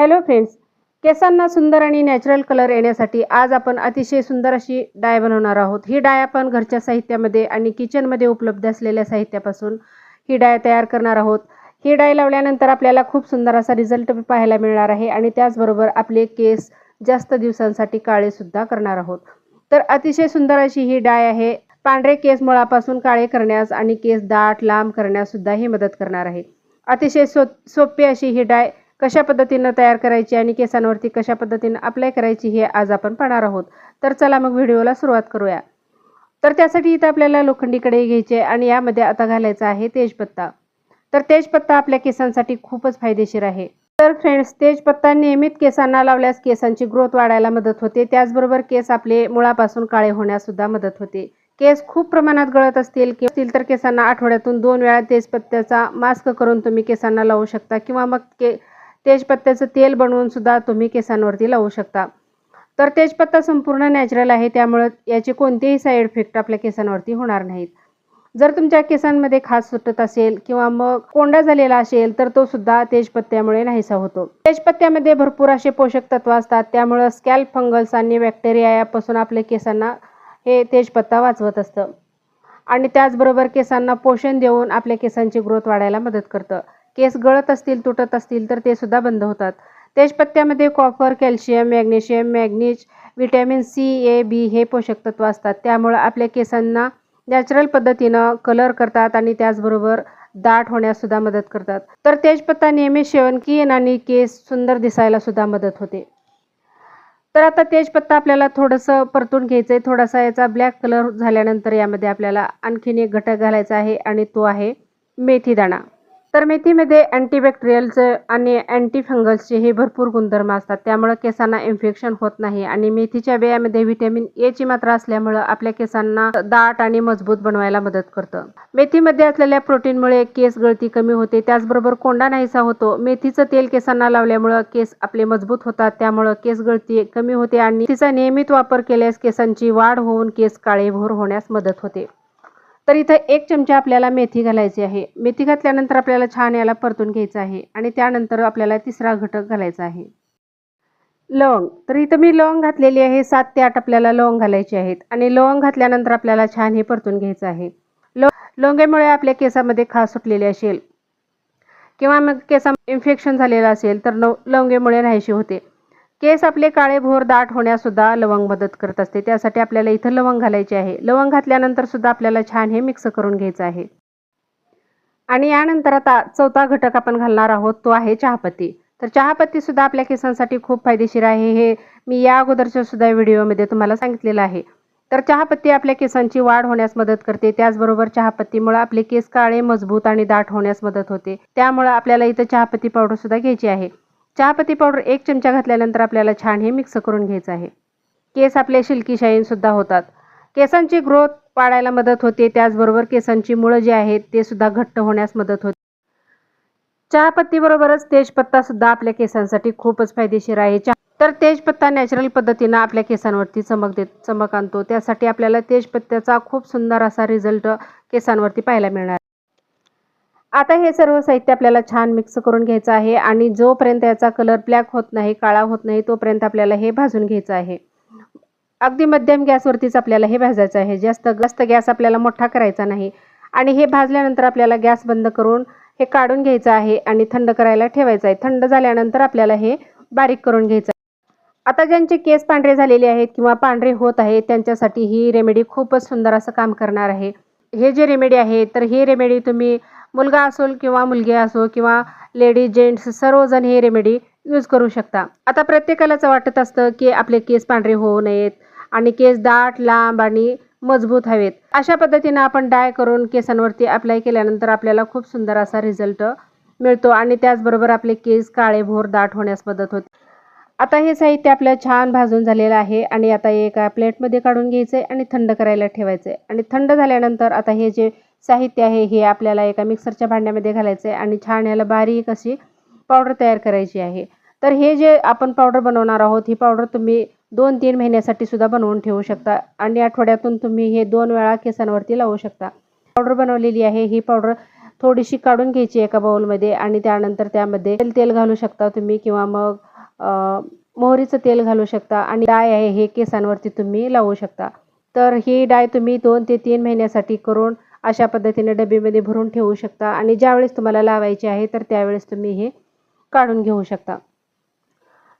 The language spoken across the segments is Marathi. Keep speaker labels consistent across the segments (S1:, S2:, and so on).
S1: हॅलो फ्रेंड्स केसांना सुंदर आणि नॅचरल कलर येण्यासाठी आज आपण अतिशय सुंदर अशी डाय बनवणार आहोत. ही डाय आपण घरच्या साहित्यामध्ये आणि किचनमध्ये उपलब्ध असलेल्या साहित्यापासून ही डाय तयार करणार आहोत. ही डाय लावल्यानंतर आपल्याला खूप सुंदर असा रिझल्ट पाहायला मिळणार आहे आणि त्याचबरोबर आपले केस जास्त दिवसांसाठी काळेसुद्धा करणार आहोत. तर अतिशय सुंदर अशी ही डाय आहे. पांढरे केस मुळापासून काळे करण्यास आणि केस दाट लांब करण्यास सुद्धा ही मदत करणार आहे. अतिशय सो सोपी अशी ही डाय कशा पद्धतीनं तयार करायची आणि केसांवरती कशा पद्धतीनं अप्लाय करायची हे आज आपण पाहणार आहोत. तर चला मग व्हिडिओला सुरुवात करूया. तर त्यासाठी इथं आपल्याला लोखंडी घ्यायचे आणि यामध्ये आता घालायचा आहे तेजपत्ता. तर तेजपत्ता आपल्या केसांसाठी खूपच फायदेशीर आहे. तर फ्रेंड्स तेजपत्ता नियमित केसांना लावल्यास केसांची ग्रोथ वाढायला मदत होते. त्याचबरोबर केस आपले मुळापासून काळे होण्यास सुद्धा मदत होते. केस खूप प्रमाणात गळत असतील किंवा असतील तर केसांना आठवड्यातून दोन वेळा तेजपत्त्याचा मास्क करून तुम्ही केसांना लावू शकता किंवा मग के तेजपत्त्याचं तेल बनवून सुद्धा तुम्ही केसांवरती लावू शकता. तर तेजपत्ता संपूर्ण नॅचरल आहे त्यामुळं याचे कोणतेही साईड इफेक्ट आपल्या केसांवरती होणार नाहीत. जर तुमच्या केसांमध्ये खास सुटत असेल किंवा मग कोंडा झालेला असेल तर तो सुद्धा तेजपत्त्यामुळे नाहीसा होतो. तेजपत्त्यामध्ये भरपूर असे पोषक तत्व असतात त्यामुळं स्कॅल्प फंगल्स आणि बॅक्टेरिया यापासून आपल्या केसांना हे तेजपत्ता वाचवत असतं. आणि त्याचबरोबर केसांना पोषण देऊन आपल्या केसांची ग्रोथ वाढायला मदत करतं. केस गळत असतील तुटत असतील तर ते सुद्धा बंद होतात. तेजपत्त्यामध्ये copper calcium magnesium manganese vitamin C A B हे पोषक तत्व असतात. त्यामुळं आपल्या केसांना नॅचरल पद्धतीनं कलर करतात आणि त्याचबरोबर दाट होण्यासुद्धा मदत करतात. तर तेजपत्ता नेहमी सेवन आणि केस सुंदर दिसायला सुद्धा मदत होते. तर आता तेजपत्ता आपल्याला थोडंसं परतून घ्यायचं आहे थोडासा याचा ब्लॅक कलर झाल्यानंतर यामध्ये आपल्याला आणखीन एक घटक घालायचा आहे आणि तो आहे मेथी दाणा तर मेथीमध्ये अँटीबॅक्टेरियलचं आणि अँटीफंगल्सचे हे भरपूर गुणधर्म असतात. त्यामुळं केसांना इन्फेक्शन होत नाही आणि मेथीच्या बियामध्ये व्हिटॅमिन ए ची मात्रा असल्यामुळं आपल्या केसांना दाट आणि मजबूत बनवायला मदत करतं. मेथीमध्ये असलेल्या प्रोटीनमुळे केस गळती कमी होते. त्याचबरोबर कोंडा नाहीसा होतो. मेथीचं तेल केसांना लावल्यामुळं केस आपले मजबूत होतात. त्यामुळं केस गळती कमी होते आणि तिचा नियमित वापर केल्यास केसांची वाढ होऊन केस काळेभोर होण्यास मदत होते. तर इथं एक चमचा आपल्याला मेथी घालायची आहे. मेथी घातल्यानंतर आपल्याला छान याला परतून घ्यायचं आहे आणि त्यानंतर आपल्याला तिसरा घटक घालायचा आहे. लवंग. तर इथं मी लवंग घातलेली आहे. सात ते आठ आपल्याला लवंग घालायची आहेत आणि लवंग घातल्यानंतर आपल्याला छान हे परतून घ्यायचं आहे. लव आपल्या केसामध्ये खास सुटलेली असेल किंवा मग केसा इन्फेक्शन झालेलं असेल तर लवंगेमुळे राहायची होते. केस आपले काळे भोर दाट होण्यास सुद्धा लवंग मदत करत असते. त्यासाठी आपल्याला इथं लवंग घालायची आहे. लवंग घातल्यानंतर सुद्धा आपल्याला छान हे मिक्स करून घ्यायचं आहे. आणि यानंतर आता चौथा घटक आपण घालणार आहोत तो आहे चहापत्ती. तर चहापत्ती सुद्धा आपल्या केसांसाठी खूप फायदेशीर आहे. हे मी या अगोदरच्या सुद्धा व्हिडिओमध्ये तुम्हाला सांगितलेलं आहे. तर चहापत्ती आपल्या केसांची वाढ होण्यास मदत करते. त्याचबरोबर चहापत्तीमुळे आपले केस काळे मजबूत आणि दाट होण्यास मदत होते. त्यामुळे आपल्याला इथं चहापत्ती पावडर सुद्धा घ्यायची आहे. चहापत्ती पावडर एक चमचा घातल्यानंतर आपल्याला छान हे मिक्स करून घ्यायचं आहे. केस आपले शिल्की शाईन सुद्धा होतात. केसांची ग्रोथ पाडायला मदत होते. त्याचबरोबर केसांची मुळं जी आहेत ते सुद्धा घट्ट होण्यास मदत होते. चहापत्तीबरोबरच तेजपत्ता सुद्धा आपल्या केसांसाठी खूपच फायदेशीर आहे. चहा तर तेजपत्ता नॅचरल पद्धतीनं आपल्या केसांवरती चमक देत चमक आणतो. त्यासाठी आपल्याला तेजपत्त्याचा खूप सुंदर असा रिझल्ट केसांवरती पाहायला मिळणार आता हे सर्व साहित्य आपल्याला छान मिक्स करून घ्यायचं आहे आणि जोपर्यंत याचा कलर ब्लॅक होत नाही काळा होत नाही तोपर्यंत आपल्याला हे भाजून घ्यायचं आहे. अगदी मध्यम गॅसवरतीच आपल्याला हे भाजायचं आहे. जास्त जास्त गॅस आपल्याला मोठा करायचा नाही. आणि हे भाजल्यानंतर आपल्याला गॅस बंद करून हे काढून घ्यायचं आहे आणि थंड करायला ठेवायचं आहे. थंड झाल्यानंतर आपल्याला हे बारीक करून घ्यायचं आहे. आता ज्यांचे केस पांढरे झालेले आहेत किंवा पांढरे होत आहेत त्यांच्यासाठी ही रेमेडी खूपच सुंदर असं काम करणार आहे. हे जे रेमेडी आहे तर ही रेमेडी तुम्ही मुलगा असो किंवा मुलगी असो किंवा लेडीज जेंट्स सर्वजण हे रेमेडी यूज करू शकता. आता प्रत्येकालाच वाटत असतं की आपले केस पांढरे होऊ नयेत आणि केस दाट लांब आणि मजबूत हवेत. अशा पद्धतीनं आपण डाय करून केसांवरती अप्लाय केल्यानंतर आपल्याला खूप सुंदर असा रिझल्ट मिळतो आणि त्याचबरोबर आपले केस काळे भोर दाट होण्यास मदत होते. आता हे साहित्य आपलं छान भाजून झालेलं आहे आणि आता एका प्लेटमध्ये काढून घ्यायचं आहे आणि थंड करायला ठेवायचं आहे आणि थंड झाल्यानंतर आता हे जे साहित्य आहे हे आपल्याला एका मिक्सरच्या भांड्यामध्ये घालायचं आहे आणि छान याला बारीक अशी पावडर तयार करायची आहे. तर हे जे आपण पावडर बनवणार आहोत ही पावडर तुम्ही दोन तीन महिन्यासाठी सुद्धा बनवून ठेवू शकता आणि आठवड्यातून तुम्ही हे दोन वेळा केसांवरती लावू शकता. पावडर बनवलेली आहे ही पावडर थोडीशी काढून घ्यायची एका बाउलमध्ये आणि त्यानंतर त्यामध्ये तेल तेल घालू शकता तुम्ही किंवा मग मोहरीचं तेल घालू शकता आणि डाय आहे हे केसांवरती तुम्ही लावू शकता. तर ही डाय तुम्ही दोन ते तीन महिन्यासाठी करून अशा पद्धतीने डबीमध्ये भरून ठेवू शकता. आणि ज्यावेळेस तुम्हाला लावायचे आहे तर त्यावेळेस तुम्ही हे काढून घेऊ शकता.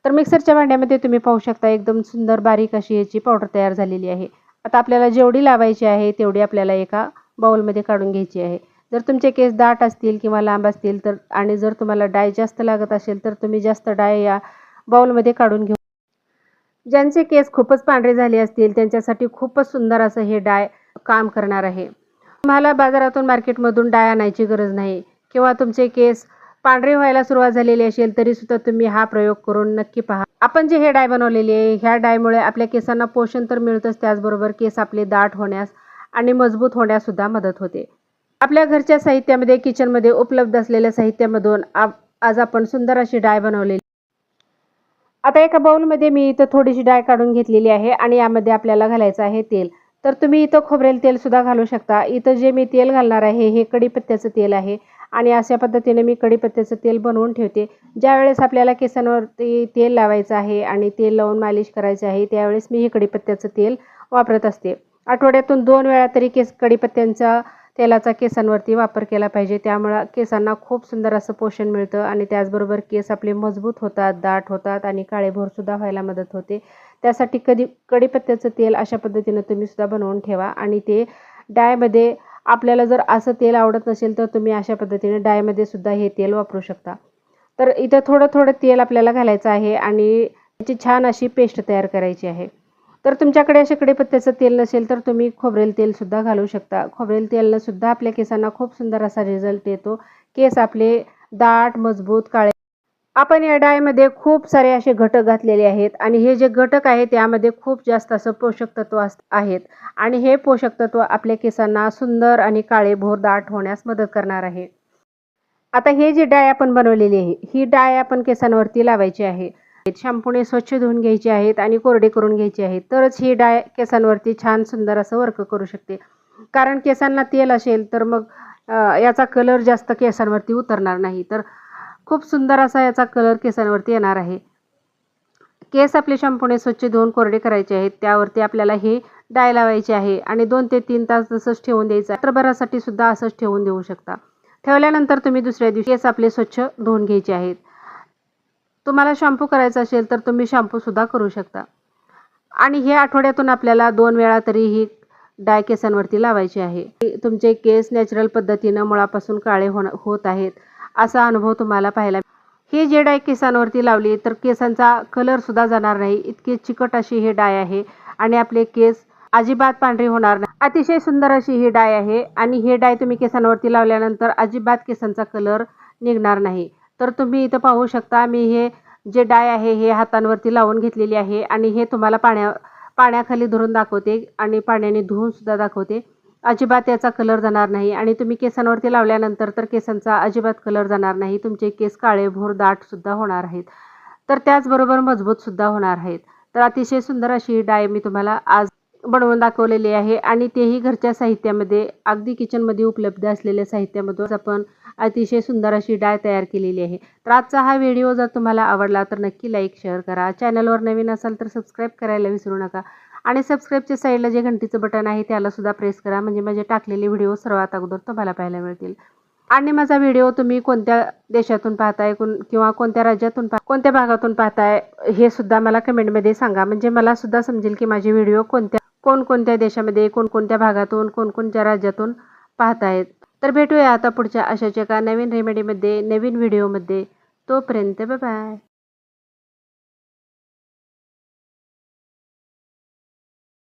S1: तर मिक्सरच्या भांड्यामध्ये तुम्ही पाहू शकता एकदम सुंदर बारीक अशी याची पावडर तयार झालेली आहे. आता आपल्याला जेवढी लावायची आहे तेवढी आपल्याला एका बाउलमध्ये काढून घ्यायची आहे. जर तुमचे केस दाट असतील किंवा लांब असतील तर आणि जर तुम्हाला डाय जास्त लागत असेल तर तुम्ही जास्त डाय या बाउलमध्ये काढून घेऊ. ज्यांचे केस खूपच पांढरे झाले असतील त्यांच्यासाठी खूपच सुंदर असं हे डाय काम करणार आहे. तुम्हाला बाजारातून मार्केटमधून डाय आणायची गरज नाही. किंवा तुमचे केस पांढरे व्हायला सुरुवात झालेली असेल तरी सुद्धा तुम्ही हा प्रयोग करून नक्की पहा. आपण जे हे डाय बनवलेली आहे ह्या डायमुळे आपल्या केसांना पोषण तर मिळतंच त्याचबरोबर केस आपले दाट होण्यास आणि मजबूत होण्यास सुद्धा मदत होते. आपल्या घरच्या साहित्यामध्ये किचनमध्ये उपलब्ध असलेल्या साहित्यामधून आज आपण सुंदर अशी डाय बनवलेली. आता एका बाउलमध्ये मी इथं थोडीशी डाय काढून घेतलेली आहे आणि यामध्ये आपल्याला घालायचं आहे तेल. तर तुम्ही इथं खोबरेल तेल सुद्धा घालू शकता. इथं जे मी तेल घालणार आहे हे कढीपत्त्याचं तेल आहे. आणि अशा पद्धतीने मी कढीपत्त्याचं तेल बनवून ठेवते. ज्यावेळेस आपल्याला केसांवरती तेल लावायचं आहे आणि तेल लावून मालिश करायचं आहे त्यावेळेस मी हे कढीपत्त्याचं तेल वापरत असते. आठवड्यातून दोन वेळा तरी केस कढीपत्त्यांचा तेलाचा केसांवरती वापर केला पाहिजे. त्यामुळं केसांना खूप सुंदर असं पोषण मिळतं आणि त्याचबरोबर केस आपले मजबूत होतात दाट होतात आणि काळेभोरसुद्धा व्हायला मदत होते. त्यासाठी कधी कढीपत्त्याचं तेल अशा पद्धतीनं तुम्हीसुद्धा बनवून ठेवा आणि ते डायमध्ये आपल्याला जर असं तेल आवडत नसेल तर तुम्ही अशा पद्धतीने डायमध्ये सुद्धा हे तेल वापरू शकता. तर इथं थोडं थोडं तेल आपल्याला घालायचं आहे आणि त्याची छान अशी पेस्ट तयार करायची आहे. तर तुमच्याकडे असे कडेपत्त्याचं तेल नसेल तर तुम्ही खोबरेल तेलसुद्धा घालू शकता. खोबरेल तेलनंसुद्धा आपल्या केसांना खूप सुंदर असा रिझल्ट येतो. केस आपले दाट मजबूत काळे. आपण या डायमध्ये खूप सारे असे घटक घातलेले आहेत आणि हे जे घटक आहेत त्यामध्ये खूप जास्त असं पोषक तत्व अस आहेत. आणि हे पोषक तत्व आपल्या केसांना सुंदर आणि काळे भोर दाट होण्यास मदत करणार आहे. आता हे जे डाय आपण बनवलेली आहे ही डाय आपण केसांवरती लावायची आहे. शॅम्पूने स्वच्छ धुवून घ्यायची आहेत आणि कोरडे करून घ्यायची आहेत. तरच ही डाय केसांवरती छान सुंदर असं वर्क करू शकते. कारण केसांना तेल असेल तर मग याचा कलर जास्त केसांवरती उतरणार नाही. तर खूप सुंदर असा याचा कलर केसांवरती येणार आहे. केस आपले शॅम्पूने स्वच्छ धुवून कोरडे करायचे आहेत. त्यावरती आपल्याला हे डाय लावायचे आहे आणि दोन ते तीन तास तसंच ठेवून द्यायचं रात्रभरासाठी सुद्धा असंच ठेवून देऊ शकता. ठेवल्यानंतर तुम्ही दुसऱ्या दिवशी केस आपले स्वच्छ धुवून घ्यायचे आहेत. तुम्हाला शॅम्पू करायचा असेल तर तुम्ही शॅम्पूसुद्धा करू शकता. आणि हे आठवड्यातून आपल्याला दोन वेळा तरी ही डाय केसांवरती लावायची आहे. तुमचे केस नॅचरल पद्धतीनं मुळापासून काळे होण होत आहेत असा अनुभव तुम्हाला पाहायला हे जे डाय केसांवरती लावली तर केसांचा कलरसुद्धा जाणार नाही. इतकी चिकट अशी हे डाय आहे आणि आपले केस अजिबात पांढरे होणार नाही. अतिशय सुंदर अशी ही डाय आहे आणि हे डाय तुम्ही केसांवरती लावल्यानंतर अजिबात केसांचा कलर निघणार नाही. तर तुम्ही इथं पाहू शकता मी हे जे डाय आहे हे हातांवरती लावून घेतलेली आहे आणि हे तुम्हाला पाण्या पाण्याखाली धरून दाखवते आणि पाण्याने धुवूनसुद्धा दाखवते. अजिबात याचा कलर जाणार नाही आणि तुम्ही केसांवरती लावल्यानंतर तर केसांचा अजिबात कलर जाणार नाही. तुमचे केस काळे भोर दाटसुद्धा होणार आहेत. तर त्याचबरोबर मजबूतसुद्धा होणार आहेत. तर अतिशय सुंदर अशी ही डाय मी तुम्हाला आज बनवून दाखवलेली आहे आणि तेही घरच्या साहित्यामध्ये अगदी किचनमध्ये उपलब्ध असलेल्या साहित्यामधून आपण अतिशय सुंदर अशी डाळ तयार केलेली आहे. तर आजचा हा व्हिडिओ जर तुम्हाला आवडला तर नक्की लाईक शेअर करा. चॅनलवर नवीन असाल तर सबस्क्राईब करायला विसरू नका. आणि सबस्क्राईबच्या साईडला जे घंटीचं बटन आहे त्यालासुद्धा प्रेस करा. म्हणजे माझे टाकलेले व्हिडिओ सर्वात अगोदर तुम्हाला पाहायला मिळतील. आणि माझा व्हिडिओ तुम्ही कोणत्या देशातून पाहताय कोण किंवा कोणत्या राज्यातून पाह कोणत्या भागातून पाहताय हे सुद्धा मला कमेंटमध्ये सांगा. म्हणजे मला सुद्धा समजेल की माझे व्हिडिओ कोणत्या कोणकोणत्या देशामध्ये कोणकोणत्या भागातून कोणकोणत्या राज्यातून पाहतायत. तर भेटूया आता पुढच्या अशाच एका नवीन रेमेडीमध्ये नवीन व्हिडिओमध्ये तोपर्यंत बाय